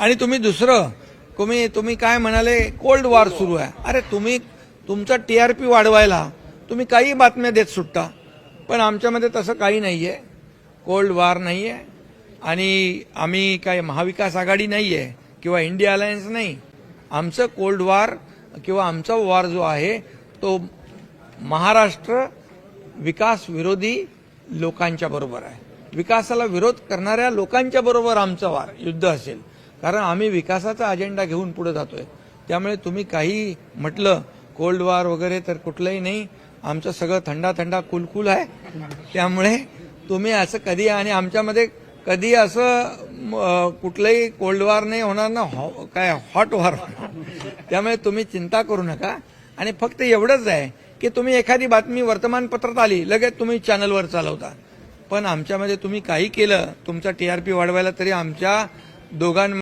आणि तुम्ही दुसरं तुम्ही तुम्ही काय म्हणाले कोल्ड वॉर सुरू आहे. अरे तुम्ही तुमचा टी आर पी वाढवायला तुम्ही काही बातम्या देत सुटता पण आमच्यामध्ये तसं काही नाही आहे कोल्ड वॉर आहे आणि आम्ही काय महाविकास आघाडी नाही आहे किंवा इंडिया अलायन्स नाही. आमचं कोल्ड वॉर किंवा आमचा वॉर जो आहे तो महाराष्ट्र विकास विरोधी लोकांच्या बरोबर आहे. विकासाला विरोध करणाऱ्या लोकांच्या बरोबर आमचं वार युद्ध असेल. कारण आम्ही विकासाचा अजेंडा घेऊन पुढे जातोय. त्यामुळे तुम्ही काही म्हटलं कोल्ड वॉर वगैरे तर कुठलंही नाही आमचं सगळं थंडा थंडा कुलकुल आहे. त्यामुळे तुम्ही असं कधी आणि आमच्यामध्ये कधी असं कुठलंही कोल्ड वॉर नाही होणार ना हॉ- काय हॉट वॉर त्यामुळे तुम्ही चिंता करू नका. आणि फक्त एवढंच आहे की तुम्ही एखादी बातमी वर्तमानपत्रात आली लगेच तुम्ही चॅनलवर चालवता. पण आमच्यामध्ये तुम्ही काही केलं तुमचा टीआरपी वाढवायला तरी आमच्या दोघां